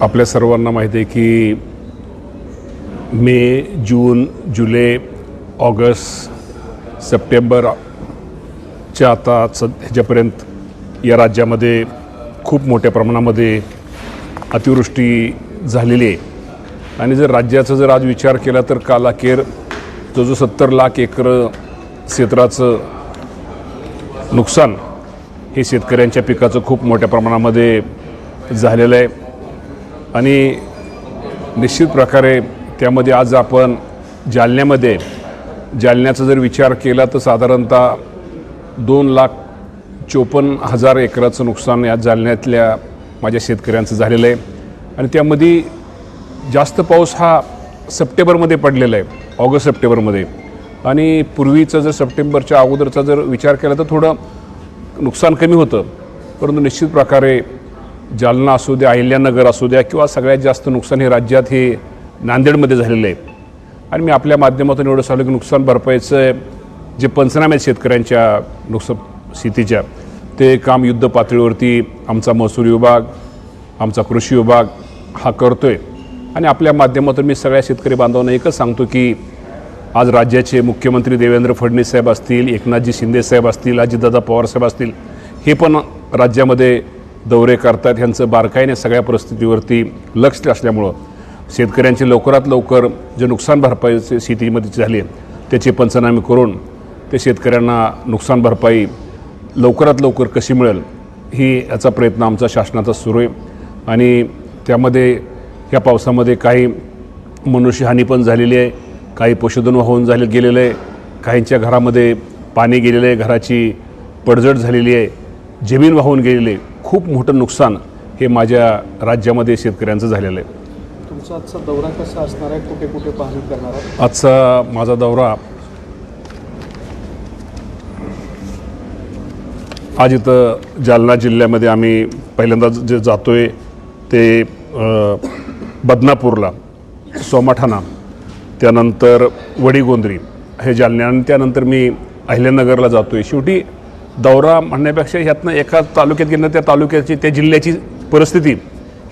आपल्या सर्वांना माहिती आहे की मे जून जुलै ऑगस्ट सप्टेंबरच्या आता सद ह्याच्यापर्यंत या राज्यामध्ये खूप मोठ्या प्रमाणामध्ये अतिवृष्टी झालेली आहे. आणि जर राज्याचा जर आज विचार केला तर कालाखेर तो जो जो सत्तर लाख एकर क्षेत्राचं नुकसान हे शेतकऱ्यांच्या पिकाचं खूप मोठ्या प्रमाणामध्ये झालेलं आहे. आणि निश्चित प्रकारे त्यामध्ये आज आपण जालन्यामध्ये जालन्याचा जर विचार केला तर साधारणतः दोन लाख चोपन्न हजार एकराचं नुकसान या जालन्यातल्या माझ्या शेतकऱ्यांचं झालेलं आहे. आणि त्यामध्ये जास्त पाऊस हा सप्टेंबरमध्ये पडलेला आहे ऑगस्ट सप्टेंबरमध्ये. आणि पूर्वीचं जर सप्टेंबरच्या अगोदरचा जर विचार केला तर थोडं नुकसान कमी होतं. परंतु निश्चित प्रकारे जालना असू द्या अहिल्यानगर असू द्या किंवा सगळ्यात जास्त नुकसान हे राज्यात हे नांदेडमध्ये झालेलं आहे. आणि मी आपल्या माध्यमातून एवढं सांगलो की नुकसान भरपाईचं जे पंचनामे आहेत शेतकऱ्यांच्या नुकसान शेतीच्या ते काम युद्ध पातळीवरती आमचा महसूल विभाग आमचा कृषी विभाग हा करतो आहे आणि आपल्या माध्यमातून मी सगळ्या शेतकरी बांधवांना एकच सांगतो की आज राज्याचे मुख्यमंत्री देवेंद्र फडणवीस साहेब असतील एकनाथजी शिंदे साहेब असतील अजितदादा पवार साहेब असतील हे पण राज्यामध्ये दौरे करतात. ह्यांचं बारकाईने सगळ्या परिस्थितीवरती लक्ष असल्यामुळं शेतकऱ्यांचे लवकरात लवकर जे नुकसान भरपाईचे शेतीमध्ये झाली आहे त्याचे पंचनामे करून ते शेतकऱ्यांना नुकसान भरपाई लवकरात लवकर कशी मिळेल ही याचा प्रयत्न आमचा शासनाचा सुरू आहे. आणि त्यामध्ये या पावसामध्ये काही मनुष्यहानी पण झालेली आहे काही पशुधन वाहून झाले गेलेलं आहे काहींच्या घरामध्ये पाणी गेलेलं आहे घराची पडझड झालेली आहे जमीन वाहून गेलेली आहे. खूप मोठं नुकसान हे माझ्या राज्यामध्ये शेतकऱ्यांचं झालेलं आहे. तुमचा आजचा दौरा कसा असणार आहे? कुठे कुठे पाहणी करणार आजचा माझा दौरा आज इथं जालना जिल्ह्यामध्ये आम्ही पहिल्यांदा जे जातो आहे ते बदनापूरला सोमाठाणा त्यानंतर वडीगोंद्री हे जालन्या आणि त्यानंतर मी अहिल्यानगरला जातो आहे शेवटी दौरा म्हणण्यापेक्षा ह्यातनं एका तालुक्यात गेलं त्या तालुक्याची त्या जिल्ह्याची परिस्थिती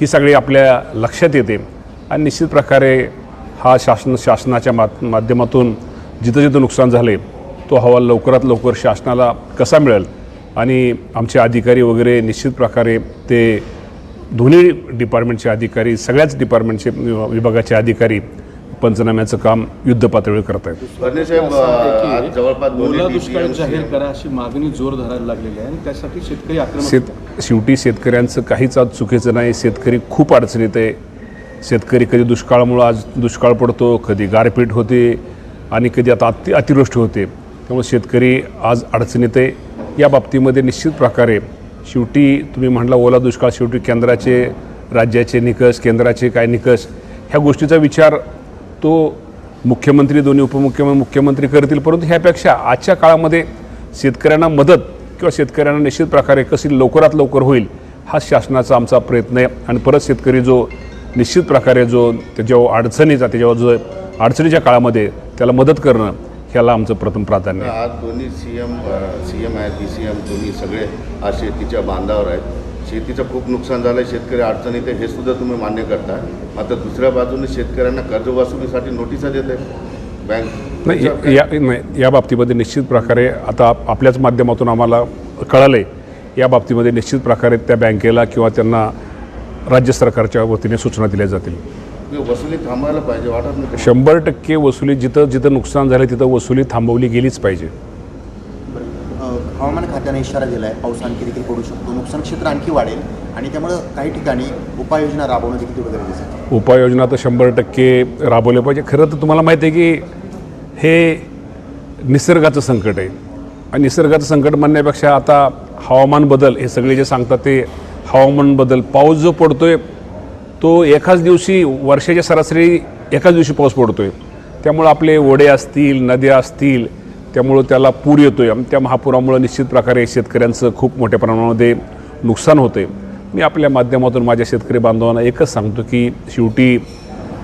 ही सगळी आपल्या लक्षात येते. आणि निश्चित प्रकारे हा शासन शासनाच्या मा माध्यमातून जिथं जिथं नुकसान झाले तो अहवाल लवकरात लवकर शासनाला कसा मिळेल? आणि आमचे अधिकारी वगैरे निश्चित प्रकारे ते दोन्ही डिपार्टमेंटचे अधिकारी सगळ्याच डिपार्टमेंटचे विभागाचे अधिकारी पंचनाम्याचं काम युद्ध पातळीवर करत आहेत जवळपास जाहीर करा अशी मागणी जोर धरायला लागलेली आहे आणि त्यासाठी शेतकरी आक्रमक शेत शेवटी शेतकऱ्यांचं काहीच आज चुकीचं नाही. शेतकरी खूप अडचणीत आहे. शेतकरी कधी दुष्काळामुळं आज दुष्काळ पडतो कधी गारपीट होते आणि कधी आता अति अतिवृष्टी होते. त्यामुळे शेतकरी आज अडचणीत आहे. या बाबतीमध्ये निश्चित प्रकारे शेवटी तुम्ही म्हटला ओला दुष्काळ शेवटी केंद्राचे राज्याचे निकष केंद्राचे काय निकष ह्या गोष्टीचा विचार तो मुख्यमंत्री दोन्ही उपमुख्यमंत्री मुख्यमंत्री करतील. परंतु ह्यापेक्षा आजच्या काळामध्ये शेतकऱ्यांना मदत किंवा शेतकऱ्यांना निश्चित प्रकारे कशी लवकरात लवकर होईल हा शासनाचा आमचा प्रयत्न आहे. आणि परत शेतकरी जो निश्चित प्रकारे जो त्याच्यावर अडचणीचा त्याच्यावर जो अडचणीच्या काळामध्ये त्याला मदत करणं ह्याला आमचं प्रथम प्राधान्य आहे. आज दोन्ही सी एम सी एम आहेत बी सी एम दोन्ही सगळे आज शेतीच्या बांधावर आहेत. शेतीचं खूप नुकसान झालं आहे शेतकरी अडचणीत आहे हे सुद्धा तुम्ही मान्य करता. मात्र दुसऱ्या बाजूने शेतकऱ्यांना कर्जवसुलीसाठी नोटिसा देत आहे. बँक नाही या- या नाही या बाबतीमध्ये निश्चित प्रकारे आता आप- आपल्याच माध्यमातून आम्हाला कळालं आहे या बाबतीमध्ये निश्चित प्रकारे त्या बँकेला किंवा त्यांना राज्य सरकारच्या वतीने सूचना दिल्या जातील. वसुली थांबवायला पाहिजे वाटत नाही का? शंभर टक्के वसुली जिथं जिथं नुकसान झालं तिथं वसुली थांबवली गेलीच पाहिजे. हवामान खात्याने इशारा दिला आहे पाऊस आणखी देखील पडू शकतो. नुकसान क्षेत्र आणखी वाढेल आणि त्यामुळं काही ठिकाणी उपाययोजना राबवणं देखील तेवढं गरजेचं आहे. उपाययोजना तर शंभर टक्के राबवले पाहिजे. खरं तर तुम्हाला माहिती आहे की हे निसर्गाचं संकट आहे. आणि निसर्गाचं संकट म्हणण्यापेक्षा आता हवामान बदल हे सगळे जे सांगतात ते हवामान बदल. पाऊस जो पडतोय तो एकाच दिवशी वर्षाच्या सरासरी एकाच दिवशी पाऊस पडतोय. त्यामुळं आपले ओढे असतील नद्या असतील त्यामुळं त्याला पूर येतो आहे त्या महापुरामुळं निश्चित प्रकारे शेतकऱ्यांचं खूप मोठ्या प्रमाणामध्ये नुकसान होतं आहे मी आपल्या माध्यमातून माझ्या शेतकरी बांधवांना एकच सांगतो की शेवटी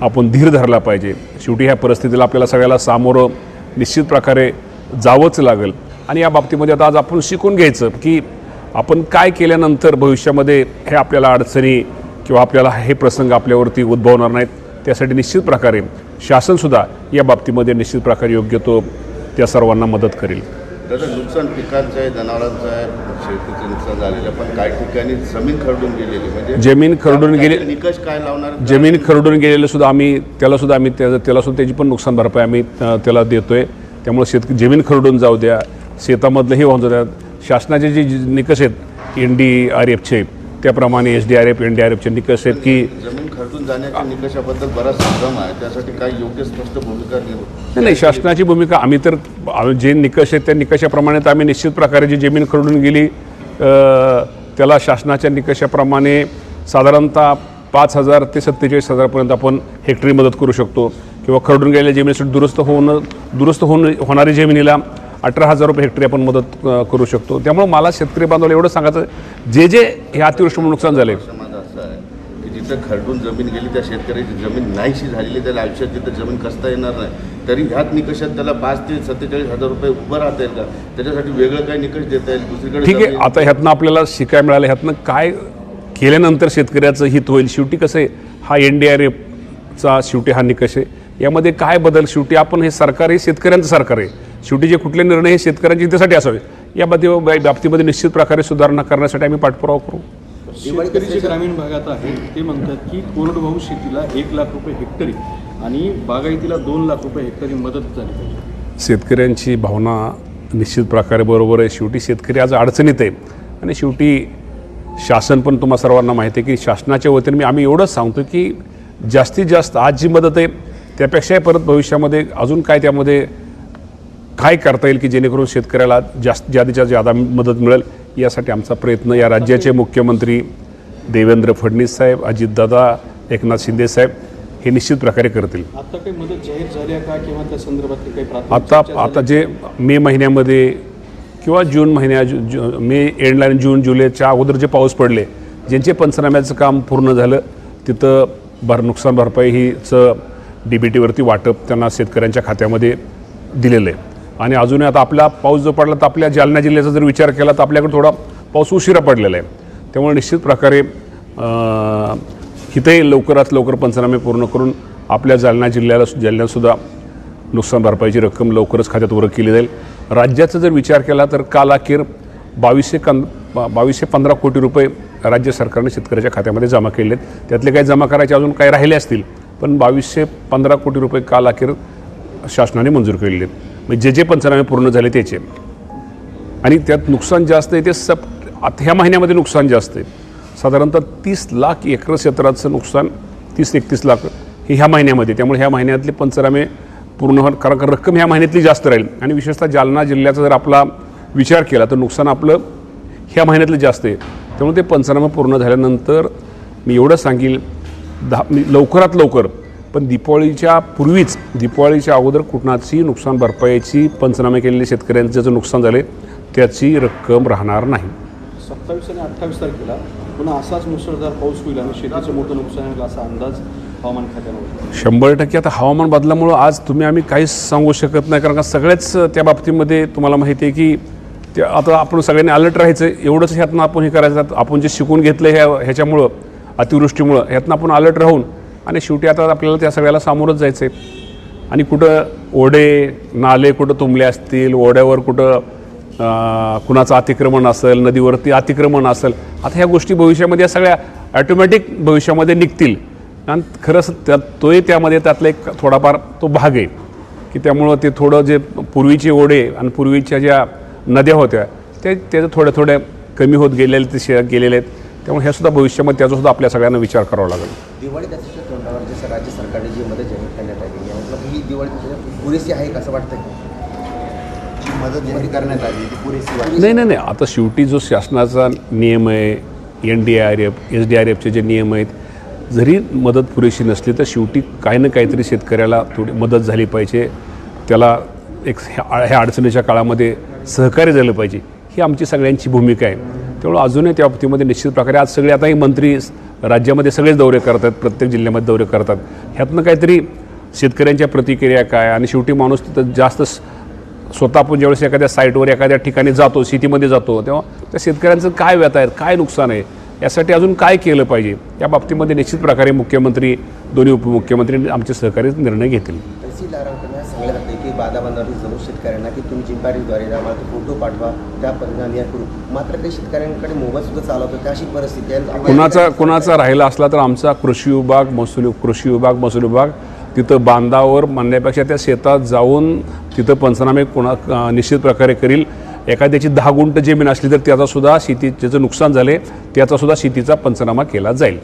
आपण धीर धरला पाहिजे. शेवटी ह्या परिस्थितीला आपल्याला सगळ्याला सामोरं निश्चित प्रकारे जावंच लागेल. आणि या बाबतीमध्ये आता आज आपण शिकून घ्यायचं की आपण काय केल्यानंतर भविष्यामध्ये हे आपल्याला अडचणी किंवा आपल्याला हे प्रसंग आपल्यावरती उद्भवणार नाहीत. त्यासाठी निश्चित प्रकारे शासनसुद्धा या बाबतीमध्ये निश्चित प्रकारे योग्य तो त्या सर्वांना मदत करेल. नुकसान पिकांचं आहे जनावरांचं आहे शेतीचं नुकसान झालेलं आहे. पण काही ठिकाणी जमीन खरडून गेलेली म्हणजे जमीन खरडून गेली निकष काय लावणार? जमीन खरडून गेलेलं सुद्धा आम्ही त्याला सुद्धा आम्ही त्या त्याला सुद्धा त्याची पण नुकसान भरपाई आम्ही त्याला देतोय. त्यामुळे शेत जमीन खरडून जाऊ द्या. शेतामधलंही वाहून जाऊ द्या. शासनाचे जे जे निकष आहेत एन डी आर एफचे त्याप्रमाणे S D R F N D R एफचे निकष आहेत की जमीन जाण्याच्या निकषाबद्दल बराच संभ्रम आहे. त्यासाठी काही योग्य स्पष्ट भूमिका नाही नाही शासनाची भूमिका आम्ही तर जे निकष आहेत त्या निकषाप्रमाणे तर आम्ही निश्चित प्रकारे जी जमीन खरडून गेली त्याला शासनाच्या निकषाप्रमाणे साधारणतः पाच हजार ते सत्तेचाळीस हजारपर्यंत आपण हेक्टरी मदत करू शकतो. किंवा खरडून गेलेल्या जमिनीसाठी दुरुस्त होऊन दुरुस्त होऊन होणारी जमिनीला अठरा हजार रुपये हेक्टरी आपण मदत करू शकतो. त्यामुळे मला शेतकरी बांधवाला एवढं सांगायचं जे जे हे अतिवृष्टीमुळे नुकसान झाले आहे जिथं खरडून जमीन गेली त्या शेतकऱ्याची जमीन नाहीशी झालेली त्याला आयुष्यात जिथं जमीन कसता येणार नाही तरी ह्याच निकषात त्याला पाच ते सत्तेचाळीस हजार रुपये उभं राहता येईल का? त्याच्यासाठी वेगळं काही निकष देता येईल दुसरीकडे ठीक आहे आता ह्यातनं आपल्याला शिकाय मिळालं ह्यातनं काय केल्यानंतर शेतकऱ्याचं हित होईल? शेवटी कसं आहे? हा एन डी आर एफचा शेवटी हा निकष आहे. यामध्ये काय बदल? शेवटी आपण हे सरकार हे शेतकऱ्यांचं सरकार आहे. शेवटी जे कुठले निर्णय हे शेतकऱ्यांच्या हितासाठी असावे या बाबती बाबतीमध्ये निश्चित प्रकारे सुधारणा करण्यासाठी आम्ही पाठपुरावा करू. शेतकरी जे ग्रामीण भागात आहेत ते म्हणतात की कोरडवाहू शेतीला एक लाख रुपये हेक्टरी आणि बागायतीला दोन लाख रुपये हेक्टरी मदत झाली पाहिजे. शेतकऱ्यांची भावना निश्चित प्रकारे बरोबर आहे. शेवटी शेतकरी आज अडचणीत आहे. आणि शेवटी शासन पण तुम्हा सर्वांना माहिती आहे की शासनाच्या वतीने मी आम्ही एवढंच सांगतो की जास्तीत जास्त आज जी मदत आहे त्यापेक्षाही परत भविष्यामध्ये अजून काय त्यामध्ये काय करता येईल की जेणेकरून शेतकऱ्याला जास्त जादीच्या जादा मदत मिळेल यासाठी आमचा प्रयत्न या राज्याचे मुख्यमंत्री देवेंद्र फडणवीस साहेब अजितदादा एकनाथ शिंदे साहेब हे निश्चित प्रकारे करतील. आता आता? जे मे महिन्यामध्ये किंवा जून महिन्या जु- मे एंडला आणि जून जुलैच्या अगोदर जे पाऊस पडले ज्यांचे पंचनाम्याचं काम पूर्ण झालं तिथं भर नुकसान भरपाई हीचं डी बी टीवरती वाटप त्यांना शेतकऱ्यांच्या खात्यामध्ये दिलेलं आहे. आणि अजूनही आता आपला पाऊस जो पडला तर आपल्या जालना जिल्ह्याचा जर विचार केला तर आपल्याकडे थोडा पाऊस उशिरा पडलेला आहे. त्यामुळे निश्चित प्रकारे इथे लवकरात लवकर पंचनामे पूर्ण करून आपल्या जालना जिल्ह्याला जालन्यातसुद्धा नुकसान भरपाईची रक्कम लवकरच खात्यात वर केली जाईल. राज्याचा जर विचार केला तर काल अखेर बावीसशे कं बावीसशे पंधरा कोटी रुपये राज्य सरकारने शेतकऱ्याच्या खात्यामध्ये जमा केले आहेत. त्यातले काही जमा करायचे अजून काही राहिले असतील पण बावीसशे पंधरा कोटी रुपये काल अखेर शासनाने मंजूर केलेले आहेत. म्हणजे जे जे पंचनामे पूर्ण झाले त्याचे. आणि त्यात नुकसान जास्त आहे ते सप ह्या महिन्यामध्ये नुकसान जास्त आहे. साधारणतः तीस लाख एकर क्षेत्राचं नुकसान तीस एकतीस लाख हे ह्या महिन्यामध्ये. त्यामुळे ह्या महिन्यातले पंचनामे पूर्ण होणार कारण का रक्कम ह्या महिन्यातली जास्त राहील. आणि विशेषतः जालना जिल्ह्याचा जर आपला विचार केला तर नुकसान आपलं ह्या महिन्यातलं जास्त आहे. त्यामुळे ते पंचनामे पूर्ण झाल्यानंतर मी एवढं सांगेल दहा मी लवकरात लवकर पण दिपावळीच्या पूर्वीच दिपावळीच्या अगोदर कुणाची नुकसान भरपाईची पंचनामे केलेले शेतकऱ्यांचं जे नुकसान झाले त्याची रक्कम राहणार नाही. सत्तावीस आणि अठ्ठावीस तारखेला पुन्हा असाच मुसळधार पाऊस होईल आणि शेतीचं मोठं नुकसान होईल असा अंदाज हवामान खात्यानं शंभर टक्के आता हवामान बदलामुळं आज तुम्ही आम्ही काहीच सांगू शकत नाही कारण का सगळ्याच त्या बाबतीमध्ये तुम्हाला माहिती आहे की ते आता आपण सगळ्यांनी अलर्ट राहायचं एवढंच ह्यातनं आपण हे करायचं आपण जे शिकून घेतलं ह्या ह्याच्यामुळं अतिवृष्टीमुळं ह्यातनं आपण अलर्ट राहून आणि शेवटी आता आपल्याला त्या सगळ्याला सामोरंच जायचं आहे आणि कुठं ओढे नाले कुठं तुंबले असतील ओढ्यावर कुठं कुणाचं अतिक्रमण असेल नदीवरती अतिक्रमण असेल आता ह्या गोष्टी भविष्यामध्ये या सगळ्या ॲटोमॅटिक भविष्यामध्ये निघतील. आणि खरंच त्या तोही त्यामध्ये त्यातला एक थोडाफार तो भाग आहे की त्यामुळं ते थोडं जे पूर्वीचे ओढे आणि पूर्वीच्या ज्या नद्या होत्या ते त्याचं थोड्या थोड्या कमी होत गेलेले ते शे गेलेले आहेत. त्यामुळे हे सुद्धा भविष्यामध्ये त्याचा सुद्धा आपल्या सगळ्यांना विचार करावा लागेल. दिवाळी दसऱ्याच्या तोंडावर जे राज्य सरकारने जी मदत जाहीर करण्यात आली आहे मतलब ही दिवाळी दसऱ्याच्या पुरेशी आहे का असं वाटतं जी मदत जाहीर करण्यात आली ती पुरेशी वाटते. नाही नाही नाही. आता शेवटी जो शासनाचा नियम आहे N D R F S D R एफचे जे नियम आहेत जरी मदत पुरेशी नसली तर शेवटी काही ना काहीतरी शेतकऱ्याला थोडी मदत झाली पाहिजे. त्याला एक ह्या ह्या अडचणीच्या काळामध्ये सहकार्य झालं पाहिजे. ही आमची सगळ्यांची भूमिका आहे. त्यामुळे अजूनही त्या बाबतीमध्ये निश्चित प्रकारे आज सगळे आता हे मंत्री राज्यामध्ये सगळेच दौरे करतात प्रत्येक जिल्ह्यामध्ये दौरे करतात. ह्यातनं काहीतरी शेतकऱ्यांच्या प्रतिक्रिया काय आणि शेवटी माणूस तिथं जास्त स्वतः आपण ज्यावेळेस एखाद्या साईटवर एखाद्या ठिकाणी जातो शेतीमध्ये जातो तेव्हा त्या शेतकऱ्यांचं काय व्यथा आहे काय नुकसान आहे यासाठी अजून काय केलं पाहिजे या बाबतीमध्ये निश्चित प्रकारे मुख्यमंत्री दोन्ही उपमुख्यमंत्री आमचे सहकारी निर्णय घेतील. की बाधा बांधावरील जरूर शेतकऱ्यांना की तुम्ही जिम्पारीद्वारे आम्हाला तो फोटो पाठवा त्या पद्धतीने या करू. मात्र काही शेतकऱ्यांकडे मोबाईल सुद्धा चालवतो त्या अशी परिस्थिती आहे. कुणाचा कुणाचा राहिला असला तर आमचा कृषी विभाग महसूल कृषी विभाग महसूल विभाग तिथं बांधावर म्हणण्यापेक्षा त्या शेतात जाऊन तिथं पंचनामे कोणा निश्चित प्रकारे करील. एखाद्याची दहा गुंठ जमीन असली तर त्याचा सुद्धा शेती त्याचं नुकसान झाले त्याचा सुद्धा शेतीचा पंचनामा केला जाईल.